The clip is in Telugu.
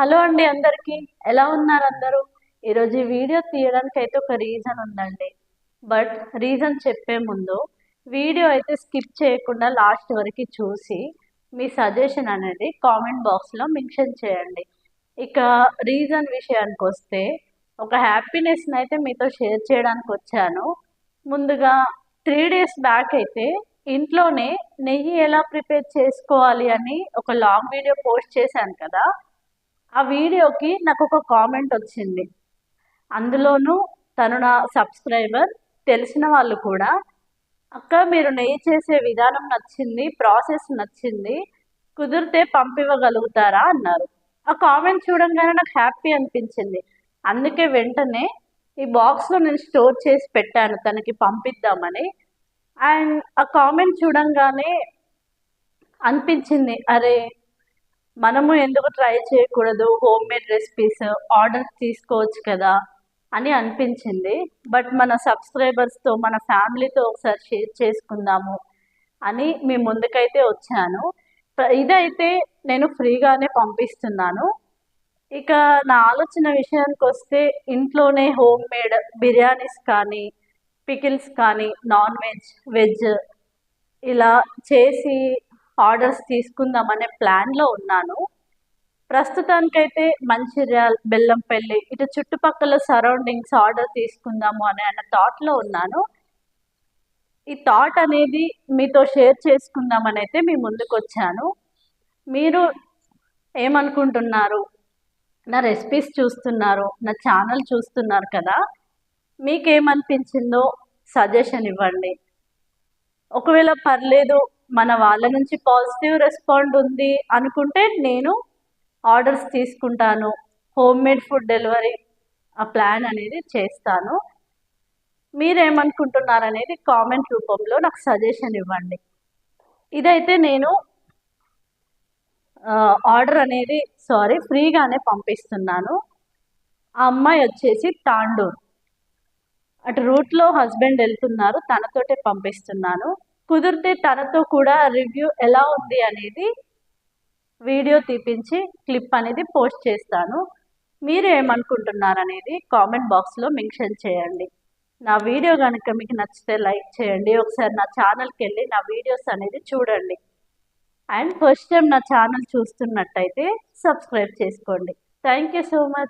హలో అండి అందరికీ. ఎలా ఉన్నారు అందరూ? ఈరోజు ఈ వీడియో తీయడానికి అయితే ఒక రీజన్ ఉందండి. బట్ రీజన్ చెప్పే ముందు వీడియో అయితే స్కిప్ చేయకుండా లాస్ట్ వరకు చూసి మీ సజెషన్ అనేది కామెంట్ బాక్స్లో మెన్షన్ చేయండి. ఇక రీజన్ విషయానికి వస్తే ఒక హ్యాపీనెస్ని అయితే మీతో షేర్ చేయడానికి వచ్చాను. ముందుగా త్రీ డేస్ బ్యాక్ అయితే ఇంట్లోనే నెయ్యి ఎలా ప్రిపేర్ చేసుకోవాలి అని ఒక లాంగ్ వీడియో పోస్ట్ చేశాను కదా. ఆ వీడియోకి నాకు ఒక కామెంట్ వచ్చింది. అందులోనూ తను నా సబ్స్క్రైబర్ తెలిసిన వాళ్ళు కూడా అక్క మీరు నెయ్యి చేసే విధానం నచ్చింది ప్రాసెస్ నచ్చింది కుదిరితే పంపివ్వగలుగుతారా? అన్నారు. ఆ కామెంట్ చూడంగానే నాకు హ్యాపీ అనిపించింది. అందుకే వెంటనే ఈ బాక్స్లో నేను స్టోర్ చేసి పెట్టాను తనకి పంపిద్దామని. అండ్ ఆ కామెంట్ చూడంగానే అనిపించింది. అరే మనము ఎందుకు ట్రై చేయకూడదు? హోమ్ మేడ్ రెసిపీస్ ఆర్డర్ తీసుకోవచ్చు కదా అని అనిపించింది. బట్ మన సబ్స్క్రైబర్స్తో మన ఫ్యామిలీతో ఒకసారి షేర్ చేసుకుందాము అని మీ ముందుకైతే వచ్చాను. ఇదైతే నేను ఫ్రీగానే పంపిస్తున్నాను. ఇక నా ఆలోచన విషయానికి వస్తే ఇంట్లోనే హోమ్ మేడ్ బిర్యానీస్ కానీ పికిల్స్ కానీ నాన్ వెజ్ వెజ్ ఇలా చేసి ఆర్డర్స్ తీసుకుందామనే ప్లాన్లో ఉన్నాను. ప్రస్తుతానికైతే మంచిర్యాల బెల్లంపల్లి ఇటు చుట్టుపక్కల సరౌండింగ్స్ ఆర్డర్ తీసుకుందాము అనే అన్న థాట్లో ఉన్నాను. ఈ థాట్ అనేది మీతో షేర్ చేసుకుందామని అయితే మీ ముందుకు వచ్చాను మీరు ఏమనుకుంటున్నారు? నా రెసిపీస్ చూస్తున్నారు నా ఛానల్ చూస్తున్నారు కదా మీకేమనిపించిందో సజెషన్ ఇవ్వండి. ఒకవేళ పర్లేదు మన వాళ్ళ నుంచి పాజిటివ్ రెస్పాండ్ ఉంది అనుకుంటే నేను ఆర్డర్స్ తీసుకుంటాను. హోమ్ మేడ్ ఫుడ్ డెలివరీ ఆ ప్లాన్ అనేది చేస్తాను. మీరేమనుకుంటున్నారు అనేది కామెంట్ రూపంలో నాకు సజెషన్ ఇవ్వండి. ఇదైతే నేను ఆర్డర్ అనేది సారీ ఫ్రీగానే పంపిస్తున్నాను. ఆ అమ్మాయి వచ్చేసి తాండూర్. అటు రూట్లో హస్బెండ్ వెళ్తున్నారు తనతోటే పంపిస్తున్నాను. కుదిరితే తనతో కూడా రివ్యూ ఎలా ఉంది అనేది వీడియో తీపించి క్లిప్ అనేది పోస్ట్ చేస్తాను. మీరు ఏమనుకుంటున్నారు అనేది కామెంట్ బాక్స్లో మెన్షన్ చేయండి. నా వీడియో కనుక మీకు నచ్చితే లైక్ చేయండి. ఒకసారి నా ఛానల్కి వెళ్ళి నా వీడియోస్ అనేది చూడండి. అండ్ ఫస్ట్ టైం నా ఛానల్ చూస్తున్నట్టయితే సబ్స్క్రైబ్ చేసుకోండి. Thank you so much.